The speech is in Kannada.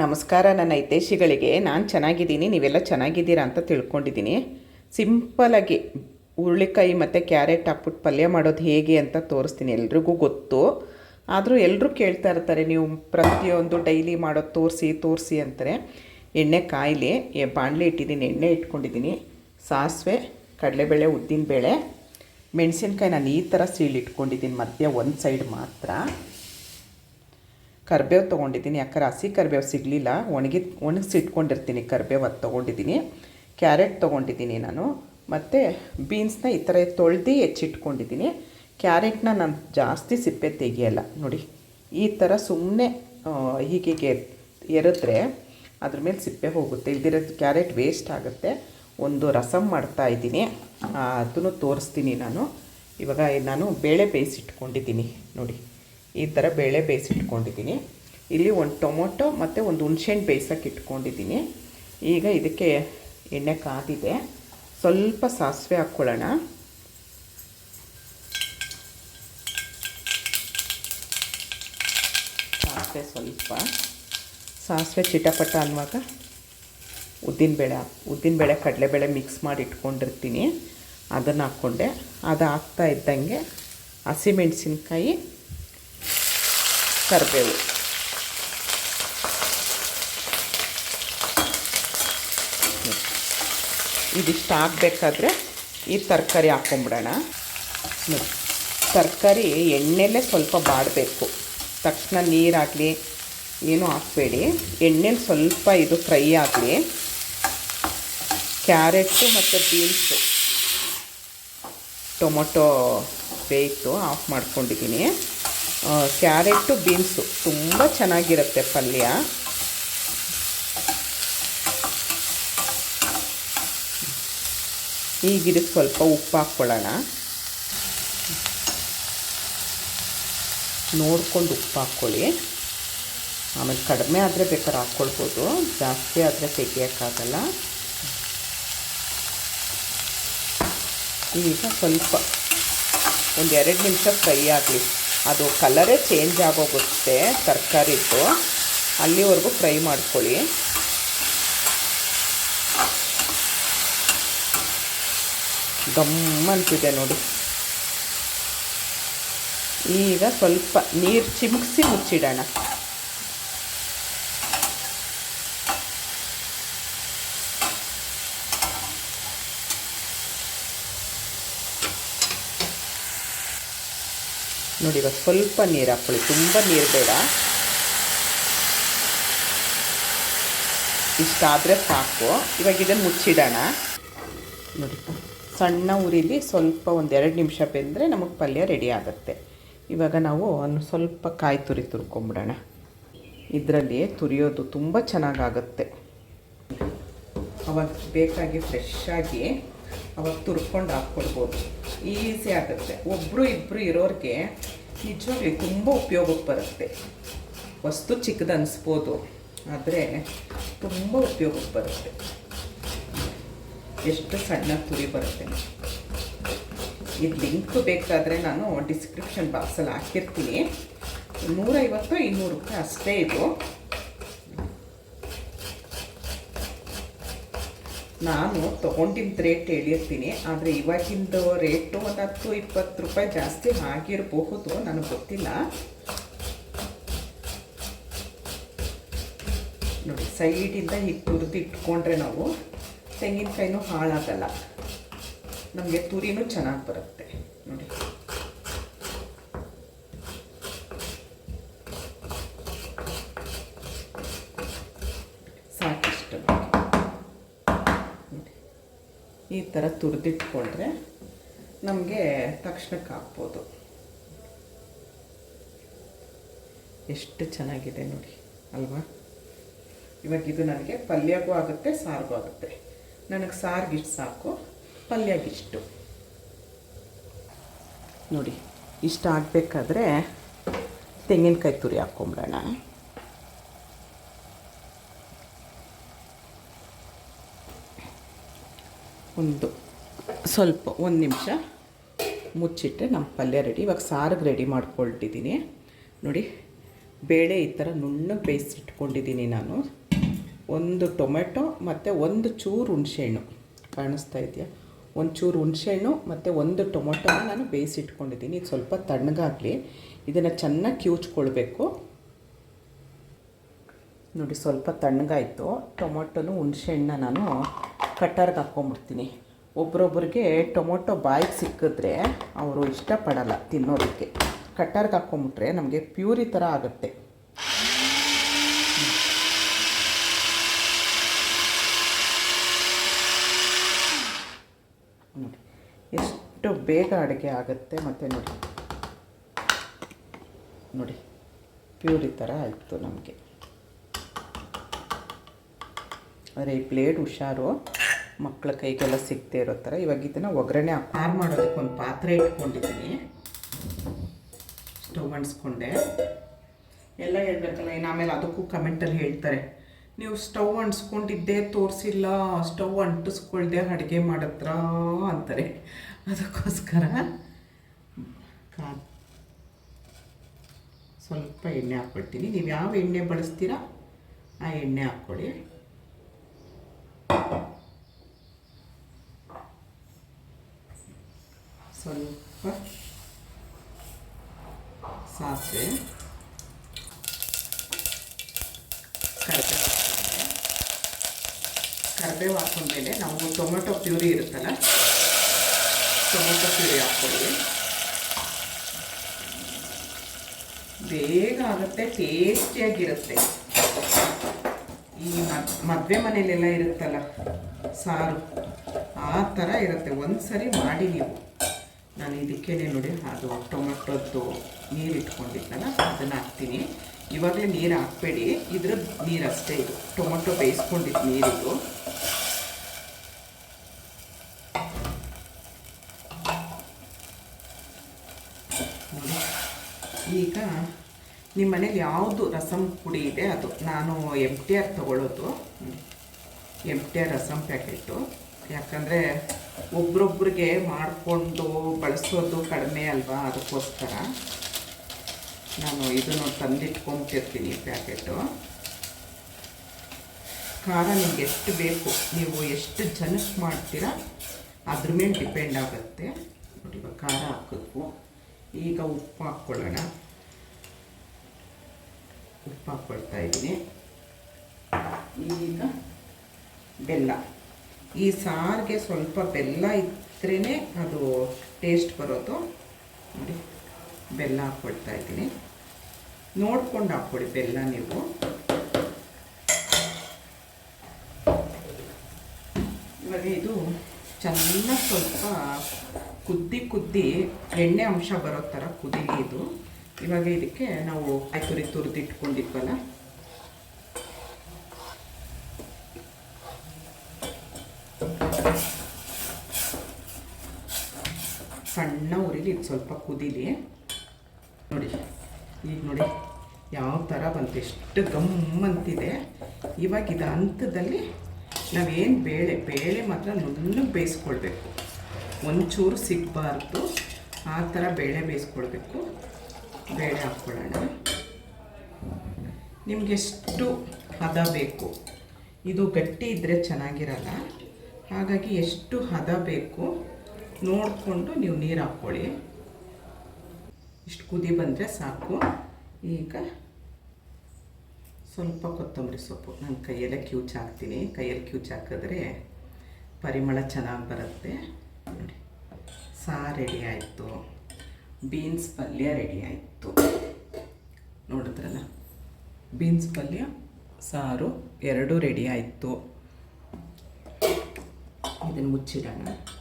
ನಮಸ್ಕಾರ, ನನ್ನ ಹಿತೈಷಿಗಳಿಗೆ. ನಾನು ಚೆನ್ನಾಗಿದ್ದೀನಿ, ನೀವೆಲ್ಲ ಚೆನ್ನಾಗಿದ್ದೀರಾ ಅಂತ ತಿಳ್ಕೊಂಡಿದ್ದೀನಿ. ಸಿಂಪಲಾಗಿ ಹುರುಳಿಕಾಯಿ ಮತ್ತು ಕ್ಯಾರೆಟ್ ಹಾಕ್ಬಿಟ್ಟು ಪಲ್ಯ ಮಾಡೋದು ಹೇಗೆ ಅಂತ ತೋರಿಸ್ತೀನಿ. ಎಲ್ರಿಗೂ ಗೊತ್ತು. ಆದರೂ ಎಲ್ಲರೂ ಕೇಳ್ತಾ ಇರ್ತಾರೆ, ನೀವು ಪ್ರತಿಯೊಂದು ಡೈಲಿ ಮಾಡೋದು ತೋರಿಸಿ ತೋರಿಸಿ ಅಂತಾರೆ. ಎಣ್ಣೆ ಕಾಯಿಲಿ ಬಾಣಲೆ ಇಟ್ಟಿದ್ದೀನಿ, ಎಣ್ಣೆ ಇಟ್ಕೊಂಡಿದ್ದೀನಿ. ಸಾಸಿವೆ, ಕಡಲೆಬೇಳೆ, ಉದ್ದಿನಬೇಳೆ. ಮೆಣಸಿನ್ಕಾಯಿ ನಾನು ಈ ಥರ ಸೀಳಿಟ್ಕೊಂಡಿದ್ದೀನಿ, ಮಧ್ಯ ಒಂದು ಸೈಡ್ ಮಾತ್ರ. ಕರ್ಬೇವು ತೊಗೊಂಡಿದ್ದೀನಿ. ಯಾಕಂದ್ರೆ ಹಸಿ ಕರ್ಬೇವು ಸಿಗಲಿಲ್ಲ. ಒಣಗಿ ಒಣಗಿಸಿಟ್ಕೊಂಡಿರ್ತೀನಿ. ಕರ್ಬೇವು ಅದು ತೊಗೊಂಡಿದ್ದೀನಿ. ಕ್ಯಾರೆಟ್ ತೊಗೊಂಡಿದ್ದೀನಿ ನಾನು. ಮತ್ತು ಬೀನ್ಸ್ನ ಈ ಥರ ತೊಳೆದು ಹೆಚ್ಚಿಟ್ಕೊಂಡಿದ್ದೀನಿ. ಕ್ಯಾರೆಟ್ನ ನಾನು ಜಾಸ್ತಿ ಸಿಪ್ಪೆ ತೆಗಿಯಲ್ಲ. ನೋಡಿ, ಈ ಥರ ಸುಮ್ಮನೆ ಹೀಗೆ ಎರೆದ್ರೆ ಅದ್ರ ಮೇಲೆ ಸಿಪ್ಪೆ ಹೋಗುತ್ತೆ. ಇಲ್ದಿರೋ ಕ್ಯಾರೆಟ್ ವೇಸ್ಟ್ ಆಗುತ್ತೆ. ಒಂದು ರಸಮ್ ಮಾಡ್ತಾ ಇದ್ದೀನಿ. ಅದನ್ನು ತೋರಿಸ್ತೀನಿ ನಾನು. ಇವಾಗ ನಾನು ಬೇಳೆ ಬೇಯಿಸಿಟ್ಕೊಂಡಿದ್ದೀನಿ. ನೋಡಿ. ಈ ಥರ ಬೇಳೆ ಬೇಯಿಸಿಟ್ಕೊಂಡಿದ್ದೀನಿ ಇಲ್ಲಿ ಒಂದು ಟೊಮೊಟೊ ಮತ್ತು ಒಂದು ಹುಣ್ಸೆಹಣ್ಣು ಬೇಯಿಸೋಕೆ ಇಟ್ಕೊಂಡಿದ್ದೀನಿ. ಈಗ ಇದಕ್ಕೆ ಎಣ್ಣೆ ಕಾದಿದೆ. ಸ್ವಲ್ಪ ಸಾಸಿವೆ ಹಾಕ್ಕೊಳ್ಳೋಣ ಸಾಸಿವೆ ಸ್ವಲ್ಪ. ಸಾಸಿವೆ ಚಿಟಪಟ ಅನ್ನುವಾಗ ಉದ್ದಿನಬೇಳೆ ಉದ್ದಿನಬೇಳೆ ಕಡಲೆಬೇಳೆ ಮಿಕ್ಸ್ ಮಾಡಿ ಇಟ್ಕೊಂಡಿರ್ತೀನಿ. ಅದನ್ನು ಹಾಕ್ಕೊಂಡೆ. ಅದು ಹಾಕ್ತಾ ಇದ್ದಂಗೆ ಹಸಿಮೆಣ್ಸಿನ್ಕಾಯಿ ಕರಿಬೇವು ಇದಿಷ್ಟು ಆಗಬೇಕಾದ್ರೆ ಈ ತರಕಾರಿ ಹಾಕೊಂಬಿಡೋಣ. ನೋಡಿ ತರಕಾರಿ ಎಣ್ಣೆಲೇ ಸ್ವಲ್ಪ ಬಾಡಬೇಕು. ತಕ್ಷಣ ನೀರಾಗಲಿ, ಏನೂ ಹಾಕ್ಬೇಡಿ. ಎಣ್ಣೆಲಿ ಸ್ವಲ್ಪ ಇದು ಫ್ರೈ ಆಗಲಿ. ಕ್ಯಾರೆಟು ಮತ್ತು ಬೀನ್ಸು. ಟೊಮೊಟೊ ಬೇಯಿತು, ಆಫ್ ಮಾಡ್ಕೊಂಡಿದ್ದೀನಿ. Carrot beans. ತುಂಬ ಚೆನ್ನಾಗಿರುತ್ತೆ ಪಲ್ಯ. ಈಗ ಇದಕ್ಕೆ ಸ್ವಲ್ಪ ಉಪ್ಪು ಹಾಕ್ಕೊಳ್ಳೋಣ. ನೋಡ್ಕೊಂಡು ಉಪ್ಪು ಹಾಕ್ಕೊಳ್ಳಿ. ಆಮೇಲೆ ಕಡಿಮೆ ಆದರೆ ಬೇಕಾದ್ರೆ ಹಾಕ್ಕೊಳ್ಬೋದು. ಜಾಸ್ತಿ ಆದರೆ ತೆಗಿಯೋಕ್ಕಾಗಲ್ಲ. ಈಗ ಸ್ವಲ್ಪ ಒಂದು ಎರಡು ನಿಮಿಷ ಫ್ರೈ ಆಗಲಿ. ಅದು ಕಲರೇ ಚೇಂಜ್ ಆಗೋಗುತ್ತೆ ತರಕಾರಿದ್ದು ಅಲ್ಲಿವರೆಗೂ ಫ್ರೈ ಮಾಡ್ಕೊಳ್ಳಿ. ಗಮ್ ಅಂತಿದೆ ನೋಡಿ. ಈಗ ಸ್ವಲ್ಪ ನೀರು ಚಿಮುಕ್ಸಿ ಮುಚ್ಚಿಡೋಣ. ನೋಡಿ, ಇವಾಗ ಸ್ವಲ್ಪ ನೀರು ಹಾಕ್ಕೊಳ್ಳಿ. ತುಂಬ ನೀರು ಬೇಡ. ಇಷ್ಟಾದರೆ ಸಾಕು. ಇವಾಗ ಇದನ್ನು ಮುಚ್ಚಿಡೋಣ. ನೋಡಿ, ಸಣ್ಣ ಉರಿಲಿ ಸ್ವಲ್ಪ ಒಂದು ಎರಡು ನಿಮಿಷ ಬೆಂದರೆ ನಮಗೆ ಪಲ್ಯ ರೆಡಿ ಆಗುತ್ತೆ. ಇವಾಗ ನಾವು ಒಂದು ಸ್ವಲ್ಪ ಕಾಯಿ ತುರಿ ತುರ್ಕೊಂಬಿಡೋಣ. ಇದರಲ್ಲಿ ತುರಿಯೋದು ತುಂಬ ಚೆನ್ನಾಗಾಗುತ್ತೆ. ಅವಾಗ ಬೇಕಾಗಿ ಫ್ರೆಶ್ಶಾಗಿ ಅವಾಗ ತುರ್ಕೊಂಡು ಹಾಕ್ಕೊಡ್ಬೋದು. ಈಸಿ ಆಗುತ್ತೆ. ಒಬ್ಬರು ಇಬ್ಬರು ಇರೋರಿಗೆ ನಿಜವಾಗ್ಲಿ ತುಂಬ ಉಪಯೋಗಕ್ಕೆ ಬರುತ್ತೆ. ವಸ್ತು ಚಿಕ್ಕದು ಅನಿಸ್ಬೋದು, ಆದರೆ ತುಂಬ ಉಪಯೋಗಕ್ಕೆ ಬರುತ್ತೆ. ಎಷ್ಟು ಸಣ್ಣ ತುರಿ ಬರುತ್ತೆ. ಇದು ಲಿಂಕ್ ಬೇಕಾದರೆ ನಾನು ಡಿಸ್ಕ್ರಿಪ್ಷನ್ ಬಾಕ್ಸಲ್ಲಿ ಹಾಕಿರ್ತೀನಿ. ನೂರೈವತ್ತು ಇನ್ನೂರು ರೂಪಾಯಿ ಅಷ್ಟೇ ಇದು. ನಾನು ತೊಗೊಂಡಿದ್ದ ರೇಟ್ ಹೇಳಿರ್ತೀನಿ, ಆದರೆ ಇವಾಗಿಂದು ರೇಟು ಒಂದು ಹತ್ತು ಇಪ್ಪತ್ತು ರೂಪಾಯಿ ಜಾಸ್ತಿ ಆಗಿರಬಹುದು, ನನಗೆ ಗೊತ್ತಿಲ್ಲ. ನೋಡಿ ಸೈಡಿಂದ ಹೀಗೆ ತುರಿದು ಇಟ್ಕೊಂಡ್ರೆ ನಾವು ತೆಂಗಿನಕಾಯಿನೂ ಹಾಳಾಗಲ್ಲ. ನಮಗೆ ತುರಿನೂ ಚೆನ್ನಾಗಿ ಬರುತ್ತೆ. ನೋಡಿ ಸಾಕಿಷ್ಟು ನೋಡಿ ಈ ಥರ ತುರಿದಿಟ್ಕೊಂಡ್ರೆ ನಮಗೆ ತಕ್ಷಣಕ್ಕೆ ಹಾಕ್ಬೋದು ಎಷ್ಟು ಚೆನ್ನಾಗಿದೆ ನೋಡಿ, ಅಲ್ವಾ? ಇವಾಗ ಇದು ನನಗೆ ಪಲ್ಯಗೂ ಆಗುತ್ತೆ, ಸಾರಿಗೂ ಆಗುತ್ತೆ. ನನಗೆ ಸಾರಿಗಿಷ್ಟು ಸಾಕು, ಪಲ್ಯಗಿಷ್ಟು. ನೋಡಿ, ಇಷ್ಟ ಆಗಬೇಕಾದ್ರೆ ತೆಂಗಿನಕಾಯಿ ತುರಿ ಹಾಕ್ಕೊಂಬಿಡೋಣ ಒಂದು ಸ್ವಲ್ಪ ಒಂದು ನಿಮಿಷ ಮುಚ್ಚಿಟ್ಟೆ ನಮ್ಮ ಪಲ್ಯ ರೆಡಿ ಇವಾಗ ಸಾರಿಗೆ ರೆಡಿ ಮಾಡ್ಕೊಳ್ತಿದ್ದೀನಿ. ನೋಡಿ, ಬೇಳೆ ಈ ಥರ ನುಣ್ಣಗೆ ಬೇಯಿಸಿಟ್ಕೊಂಡಿದ್ದೀನಿ ನಾನು. ಒಂದು ಟೊಮೆಟೊ ಮತ್ತು ಒಂದು ಚೂರು ಹುಣಸೆಹಣ್ಣು. ಕಾಣಿಸ್ತಾ ಇದೆಯಾ? ಒಂದು ಚೂರು ಹುಣಸೆಹಣ್ಣು ಮತ್ತು ಒಂದು ಟೊಮೊಟೊನ ನಾನು ಬೇಯಿಸಿಟ್ಕೊಂಡಿದ್ದೀನಿ. ಇದು ಸ್ವಲ್ಪ ತಣ್ಣಗಾಗಲಿ. ಇದನ್ನು ಚೆನ್ನಾಗಿ ಕಿವುಚ್ಕೊಳ್ಬೇಕು. ನೋಡಿ, ಸ್ವಲ್ಪ ತಣ್ಣಗಾಯಿತು. ಟೊಮೊಟೊನು ಹುಣಸೆಹಣ್ಣ ನಾನು ಕಟ್ಟರ್ಗೆ ಹಾಕ್ಕೊಂಬಿಡ್ತೀನಿ ಒಬ್ರೊಬ್ರಿಗೆ ಟೊಮೊಟೊ ಬಾಯಿಗೆ ಸಿಕ್ಕಿದ್ರೆ ಅವರು ಇಷ್ಟಪಡಲ್ಲ ತಿನ್ನೋದಕ್ಕೆ. ಕಟ್ಟರ್ಗೆ ಹಾಕ್ಕೊಂಬಿಟ್ರೆ ನಮಗೆ ಪ್ಯೂರಿ ಥರ ಆಗುತ್ತೆ. ನೋಡಿ, ಎಷ್ಟು ಬೇಗ ಅಡುಗೆ ಆಗುತ್ತೆ ಮತ್ತು ನೋಡಿ. ನೋಡಿ, ಪ್ಯೂರಿ ಥರ ಆಯಿತು ನಮಗೆ. ಅರೆ, ಈ ಪ್ಲೇಟ್ ಹುಷಾರು. ಮಕ್ಕಳ ಕೈಗೆಲ್ಲ ಸಿಗದೆ ಇರೋ ಥರ. ಇವಾಗ ಇದನ್ನು ಒಗ್ಗರಣೆ ಆರು ಮಾಡೋದಕ್ಕೆ ಒಂದು ಪಾತ್ರೆ ಇಟ್ಕೊಂಡಿದ್ದೀನಿ. ಸ್ಟವ್ ಅಂಟಿಸ್ಕೊಂಡೆ. ಎಲ್ಲ ಹೇಳ್ಬೇಕಲ್ಲ, ಇನ್ನು ಆಮೇಲೆ ಅದಕ್ಕೂ ಕಮೆಂಟಲ್ಲಿ ಹೇಳ್ತಾರೆ. ನೀವು ಸ್ಟವ್ ಅಂಟಿಸ್ಕೊಂಡಿದ್ದೇ ತೋರಿಸಿಲ್ಲ, ಸ್ಟವ್ ಅಂಟಿಸ್ಕೊಳ್ದೆ ಅಡುಗೆ ಮಾಡಿದ್ರ ಅಂತಾರೆ. ಅದಕ್ಕೋಸ್ಕರ ಸ್ವಲ್ಪ ಎಣ್ಣೆ ಹಾಕ್ಕೊಳ್ತೀನಿ. ನೀವು ಯಾವ ಎಣ್ಣೆ ಬಳಸ್ತೀರಾ, ಆ ಎಣ್ಣೆ ಹಾಕ್ಕೊಳ್ಳಿ ಸ್ವಲ್ಪ ಸಾಸಿವೆ. ಕರಿಬೇವು ಕರಿಬೇವು ಹಾಕೊಂಡ್ಮೇಲೆ ನಾವು ಟೊಮೆಟೊ ಪ್ಯೂರಿ ಇರುತ್ತಲ್ಲ, ಟೊಮೆಟೊ ಪ್ಯೂರಿ ಹಾಕ್ಕೊಳ್ಳಿ. ಬೇಗ ಆಗುತ್ತೆ, ಟೇಸ್ಟಿಯಾಗಿರುತ್ತೆ. ಈ ಮದುವೆ ಮನೇಲೆಲ್ಲ ಇರುತ್ತಲ್ಲ, ಸಾರು, ಆ ಥರ ಇರುತ್ತೆ. ಒಂದು ಸರಿ ಮಾಡಿ ನೀವು. ನಾನು ಇದಕ್ಕೇನೆ ನೋಡಿ, ಅದು ಟೊಮೆಟೊದ್ದು ನೀರು ಇಟ್ಕೊಂಡಿದ್ದಲ್ಲ ಅದನ್ನು ಹಾಕ್ತೀನಿ. ಇವಾಗಲೇ ನೀರು ಹಾಕ್ಬೇಡಿ. ಇದ್ರ ನೀರು ಅಷ್ಟೇ ಇದು. ಟೊಮೆಟೊ ಬೇಯಿಸ್ಕೊಂಡಿದ್ದು ನೀರಿದು ಈಗ ನಿಮ್ಮ ಮನೇಲಿ ಯಾವುದು ರಸಂ ಪುಡಿ ಇದೆ ಅದು? ನಾನು ಎಂ ಟಿ ಆರ್ ತೊಗೊಳ್ಳೋದು M T R rasam packet ಯಾಕಂದರೆ ಒಬ್ರೊಬ್ರಿಗೆ ಮಾಡಿಕೊಂಡು ಬಳಸೋದು ಕಡಿಮೆ ಅಲ್ವಾ? ಅದಕ್ಕೋಸ್ಕರ ನಾನು ಇದನ್ನು ತಂದಿಟ್ಕೊಂಬಿಟ್ಟಿರ್ತೀನಿ ಪ್ಯಾಕೆಟು. ಖಾರ ನಿಮ್ಗೆ ಎಷ್ಟು ಬೇಕು, ನೀವು ಎಷ್ಟು ಜನಕ್ಕೆ ಮಾಡ್ತೀರಾ, ಅದ್ರ ಮೇಲೆ ಡಿಪೆಂಡ್ ಆಗುತ್ತೆ. ನೋಡಿ ಖಾರ ಹಾಕಿದ್ವು. ಈಗ ಉಪ್ಪು ಹಾಕ್ಕೊಳ್ಳೋಣ. ಉಪ್ಪು ಹಾಕ್ಕೊಳ್ತಾ ಇದ್ದೀನಿ. ಈಗ ಬೆಲ್ಲ. ಈ ಸಾರಿಗೆ ಸ್ವಲ್ಪ ಬೆಲ್ಲ ಇದ್ರೇ ಅದು ಟೇಸ್ಟ್ ಬರೋದು. ನೋಡಿ, ಬೆಲ್ಲ ಹಾಕ್ಕೊಳ್ತಾ ಇದ್ದೀನಿ. ನೋಡ್ಕೊಂಡು ಹಾಕ್ಕೊಳ್ಳಿ ಬೆಲ್ಲ ನೀವು. ಇವಾಗ ಇದು ಚೆನ್ನಾಗಿ ಸ್ವಲ್ಪ ಕುದ್ದಿ ಕುದ್ದಿ ಎಣ್ಣೆ ಅಂಶ ಬರೋ ಥರ ಕುದೀಲಿ ಇದು. ಇವಾಗ ಇದಕ್ಕೆ ನಾವು ಕಾಯ್ತುರಿ ತುರಿದಿಟ್ಕೊಂಡಿದ್ವಲ್ಲ ಸಣ್ಣ ಉರಿಲಿ ಇದು ಸ್ವಲ್ಪ ಕುದೀಲಿ. ನೋಡಿ, ಈಗ ನೋಡಿ ಯಾವ ಥರ ಬಂತು. ಎಷ್ಟು ಗಮ್ಮಂತಿದೆ ಇವಾಗ ಇದು ಹಂತದಲ್ಲಿ ನಾವೇನು ಬೇಳೆ ಬೇಳೆ ಮಾತ್ರ ನುಣ್ಣಗೆ ಬೇಯಿಸ್ಕೊಳ್ಬೇಕು. ಒಂಚೂರು ಸಿಗಬಾರ್ದು. ಆ ಥರ ಬೇಳೆ ಬೇಯಿಸ್ಕೊಳ್ಬೇಕು. ಬೇಳೆ ಹಾಕ್ಕೊಳ್ಳೋಣ. ನಿಮಗೆಷ್ಟು ಹದ ಬೇಕು? ಇದು ಗಟ್ಟಿ ಇದ್ದರೆ ಚೆನ್ನಾಗಿರಲ್ಲ. ಹಾಗಾಗಿ ಎಷ್ಟು ಹದ ಬೇಕು ನೋಡಿಕೊಂಡು ನೀವು ನೀರು ಹಾಕ್ಕೊಳ್ಳಿ. ಇಷ್ಟು ಕುದಿ ಬಂದರೆ ಸಾಕು. ಈಗ ಸ್ವಲ್ಪ ಕೊತ್ತಂಬರಿ ಸೊಪ್ಪು. ನಾನು ಕೈಯಲ್ಲೇ ಕ್ಯೂಚ್ ಹಾಕ್ತೀನಿ. ಕೈಯಲ್ಲಿ ಕ್ಯೂಚ್ ಹಾಕಿದ್ರೆ ಪರಿಮಳ ಚೆನ್ನಾಗಿ ಬರುತ್ತೆ. ನೋಡಿ ಸಾರು ರೆಡಿ ಆಯಿತು. ಬೀನ್ಸ್ ಪಲ್ಯ ರೆಡಿ ಆಯಿತು. ನೋಡಿದ್ರಲ್ಲ? ಬೀನ್ಸ್ ಪಲ್ಯ, ಸಾರು, ಎರಡೂ ರೆಡಿ ಆಯಿತು. 해야 되는 모찌라는.